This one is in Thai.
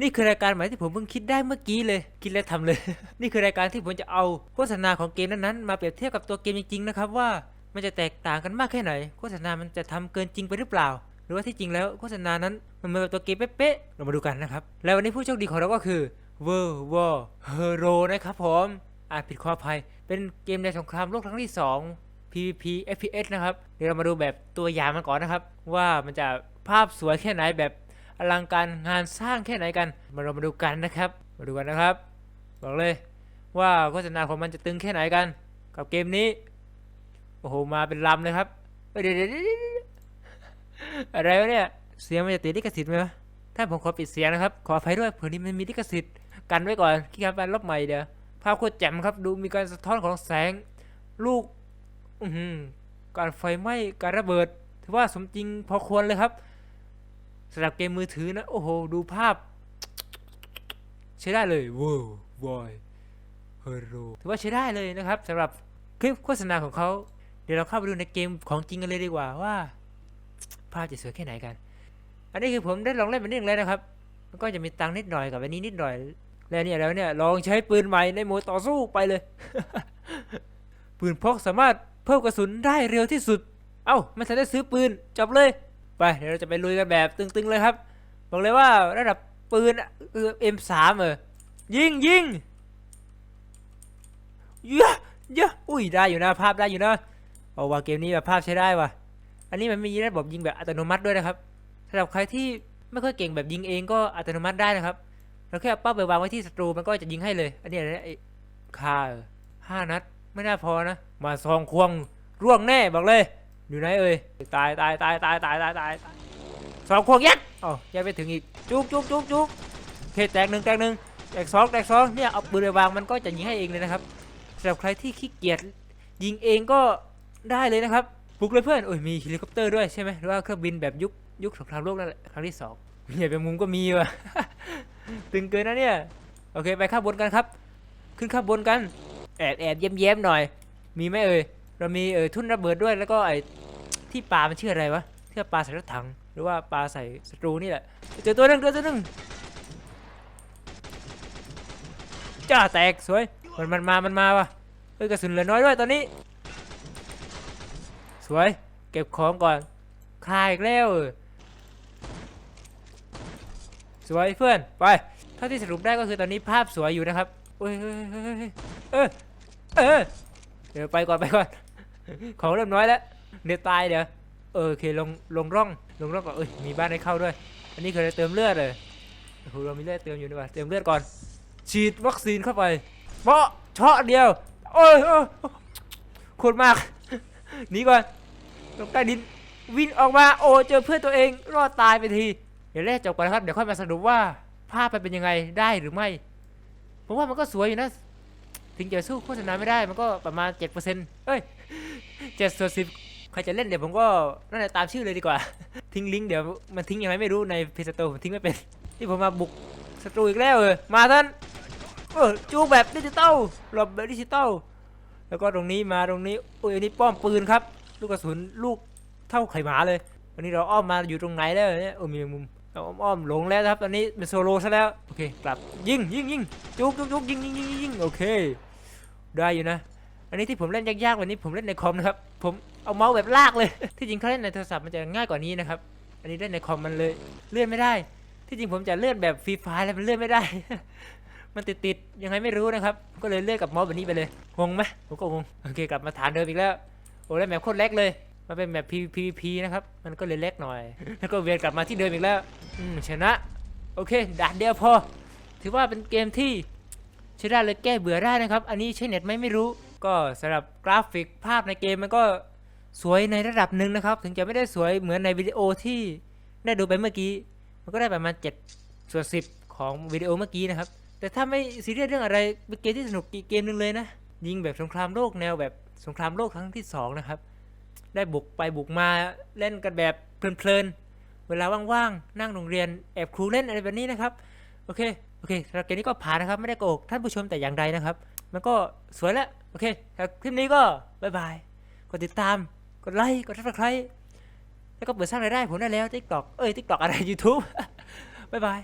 นี่คือรายการใหม่ที่ผมเพิ่งคิดได้เมื่อกี้เลย คิดแล้วทำเลย นี่คือรายการที่ผมจะเอาโฆษณาของเกมนั้นๆมาเปรียบเทียบกับตัวเกมจริงๆนะครับว่ามันจะแตกต่างกันมากแค่ไหน โฆษณามันจะทำเกินจริงไปหรือเปล่า หรือว่าที่จริงแล้วโฆษณานั้นมันเหมือนกับตัวเกมเป๊ะๆเรามาดูกันนะครับ แล้ววันนี้ผู้โชคดีของเราก็คือ World War Hero นะครับผมอ่านผิดขออภัย เป็นเกมในสงครามโลกครั้งที่ 2 PVP FPS นะครับ เดี๋ยวเรามาดูแบบตัวอย่างมันก่อนนะครับ ว่ามันจะภาพสวยแค่ไหนแบบ อลังการงานสร้างแค่ไหนกัน มาเรามาดูกันนะครับ มาดูกันนะครับ บอกเลยว่าโฆษณาของมันจะตึงแค่ไหนกัน กับเกมนี้ โอ้โห มาเป็นลำเลยครับเอ้ยเดี๋ยวเดี๋ยวอะไรวะเนี่ย เสียงมันจะติดลิขสิทธิ์ไหมวะถ้าผมขอปิดเสียงนะครับ ขออภัยด้วยเผื่อนี้มันมีลิขสิทธิ์กันไว้ก่อนที่การไปลบใหม่เดี๋ยวภาพโคตรแจ่มครับ ดูมีการสะท้อนของแสง ลูก อืการไฟไหม้ การระเบิด ถือว่าสมจริงพอควรเลยครับ สำหรับเกมมือถือนะ โอ้โห ดูภาพ ใช้ได้เลยว้าวบอยเฮโรถือว่าใช้ได้เลยนะครับสำหรับคลิปโฆษณาของเขา เดี๋ยวเราเข้าไปดูในเกมของจริงกันเลยดีกว่าว่า ภาพจะสวยแค่ไหนกัน อันนี้คือผมได้ลองเล่นไปนิดนึงแล้วนะครับมันก็จะมีตังค์นิดหน่อยกับอันนี้นิดหน่อย แล้วเนี่ยแล้วเนี่ยลองใช้ปืนใหม่ในโหมดต่อสู้ไปเลย ปืนพกสามารถเพิ่มกระสุนได้เร็วที่สุด เอ้าไม่ทันได้ซื้อปืนจบเลย ไปเดี๋ยวเราจะไปลุยกันแบบตึงๆเลยครับ บอกเลยว่าระดับปืนคือ M3 เออยิงยิงเยอะเยอะอุ้ยได้อยู่นะภาพได้อยู่นะเอาว่าเกมนี้แบบภาพใช้ได้ว่ะ อันนี้มันมีระบบยิงแบบอัตโนมัติด้วยนะครับสำหรับใครที่ไม่ค่อยเก่งแบบยิงเองก็อัตโนมัติได้นะครับเราแค่เอาเป้าไปวางไว้ที่ศัตรูมันก็จะยิงให้เลย อันนี้อะไรนะคาห้านัดไม่น่าพอนะ มาซองควงร่วงแน่บอกเลย อยู่ไหนเอ่ยตายตายตายตายตายตายตายสองควงยัดอ๋อยัดไปถึงอีกจุกจุกจุกจุกเคแตกหนึ่งแตกหนึ่งแตกสองแตกสองเนี่ยเอาปืนไปวางมันก็จะยิงให้เองเลยนะครับสำหรับใครที่ขี้เกียจยิงเองก็ได้เลยนะครับปลุกเลยเพื่อนโอ้ยมีเฮลิคอปเตอร์ด้วยใช่ไหมหรือว่าเครื่องบินแบบยุคยุคสงครามโลกนั่นแหละครั้งที่สองมีใหญ่เป็มุมก็มีว่ะตึงเกินนะเนี่ยโอเคไปข้างบนกันครับ ขึ้นข้างบนกันแอบแอบเย้ยมเย้ยมหน่อย มีไหมเอ่ย เรามีเอ่ยทุ่นระเบิดด้วยแล้วก็ไอ้ที่ปลามันชื่ออะไรวะที่ปลาใส่รถถัง หรือว่าปลาใส่ศัตรูนี่แหละเจอตัวนึงเจอตัวนึงจ้าแตกสวยมันมันมามันมาวะเฮ้ยกระสุนเหลือน้อยด้วยตอนนี้ สวยเก็บของก่อนคลายอีกแล้วเสวยเพื่อนไปเท่าที่สรุปได้ก็คือตอนนี้ภาพสวยอยู่นะครับเอ้ยเฮ้ยเฮ้ยเฮ้ยเออเออเดี๋ยวไปก่อนไปก่อน ของเริ่มน้อยแล้วเดี๋ยวตายเดี๋ยวเออโอเคลงลงร่องลงร่องก่อนเอ้ยมีบ้านให้เข้าด้วย อันนี้คือเติมเลือดเลยโอ้โหเรามีเลือดเติมอยู่ดีกว่าเติมเลือดก่อน ฉีดวัคซีนเข้าไปเพาะเชาะเดียวโอ้ยโอ้ยโคตรมากหนีก่อนลงใต้ดินวิ่งออกมาโอ้เจอเพื่อนตัวเองรอดตายไปทีเดี๋ยวแรกจบก่อนนะครับเดี๋ยวค่อยมาสรุปว่าภาพมันเป็นยังไงได้หรือไม่ผมว่ามันก็สวยอยู่นะ ถึงจะสู้โฆษณาไม่ได้มันก็ประมาณ 7%เอ้ยเจ็ดส่วนสิบใครจะเล่นเดี๋ยวผมก็น่าจะตามชื่อเลยดีกว่า ทิ้งลิงก์เดี๋ยวมันทิ้งยังไงไม่รู้ในเพจสโตผมทิ้งไม่เป็นที่ผมมาบุกศัตรูอีกแล้วเออมาท่านเออจูแบบดิจิตอลหลบแบบดิจิตอลแล้วก็ตรงนี้มาตรงนี้โอ้ยอันนี้ป้อมปืนครับ ลูกกระสุนลูกเท่าไข่หมาเลยวันนี้เราอ้อมมาอยู่ตรงไหนแล้วเนี่ยโอ้มีมุม อ้อมหลงแล้วนะครับตอนนี้เป็นโซโลซะแล้วโอเคกลับยิงยิงยิงจุกจุกจุกยิงยิงยิงยิงโอเค ได้อยู่นะ อันนี้ที่ผมเล่นยากๆวันนี้ผมเล่นในคอมนะครับผมเอาเมาส์แบบลากเลย ที่จริงเขาเล่นในโทรศัพท์มันจะง่ายกว่านี้นะครับอันนี้เล่นในคอมมันเลยเลื่อนไม่ได้ ที่จริงผมจะเลื่อนแบบฟรีไฟล์แล้วมันเลื่อนไม่ได้ มันติดติดๆยังไงไม่รู้นะครับ ก็เลยเลื่อนกับเมาส์แบบนี้ไปเลยงงไหมผมก็งงโอเคกลับมาฐานเดิมอีกแล้วโอ้เล่นแบบโคตรเล็กเลย มันเป็นแบบ PVP นะครับ มันก็เลยเล็กหน่อย แล้วก็เวียนกลับมาที่เดิมอีกแล้ว อืมชนะ โอเคด่านเดียวพอ ถือว่าเป็นเกมที่ใช้ได้เลยแก้เบื่อได้นะครับ อันนี้ใช้เน็ตไหมไม่รู้ ก็สำหรับกราฟิกภาพในเกมมันก็สวยในระดับหนึ่งนะครับ ถึงจะไม่ได้สวยเหมือนในวิดีโอที่ได้ดูไปเมื่อกี้ มันก็ได้ประมาณ7ส่วน10 ของวิดีโอเมื่อกี้นะครับ แต่ถ้าไม่ซีเรียสเรื่องอะไรเป็นเกมที่สนุกอีกเกมหนึ่งเลยนะ ยิงแบบสงครามโลกแนวแบบสงครามโลกครั้งที่สองนะครับ ได้บุกไปบุกมาเล่นกันแบบเพลินๆ เวลาว่างๆ นั่งโรงเรียนแอบครูเล่นอะไรแบบนี้นะครับ โอเค โอเคสำหรับเกมนี้ก็ผ่านนะครับ ไม่ได้โกหกท่านผู้ชมแต่อย่างใดนะครับ มันก็สวยแล้ว โอเคสำหรับคลิปนี้ก็บายบาย กดติดตาม กดไลค์ กดซับสไครต์แล้วก็เปิดสร้างรายได้ผมได้แล้ว TikTok เอ้ย TikTok อะไร YouTube บายบาย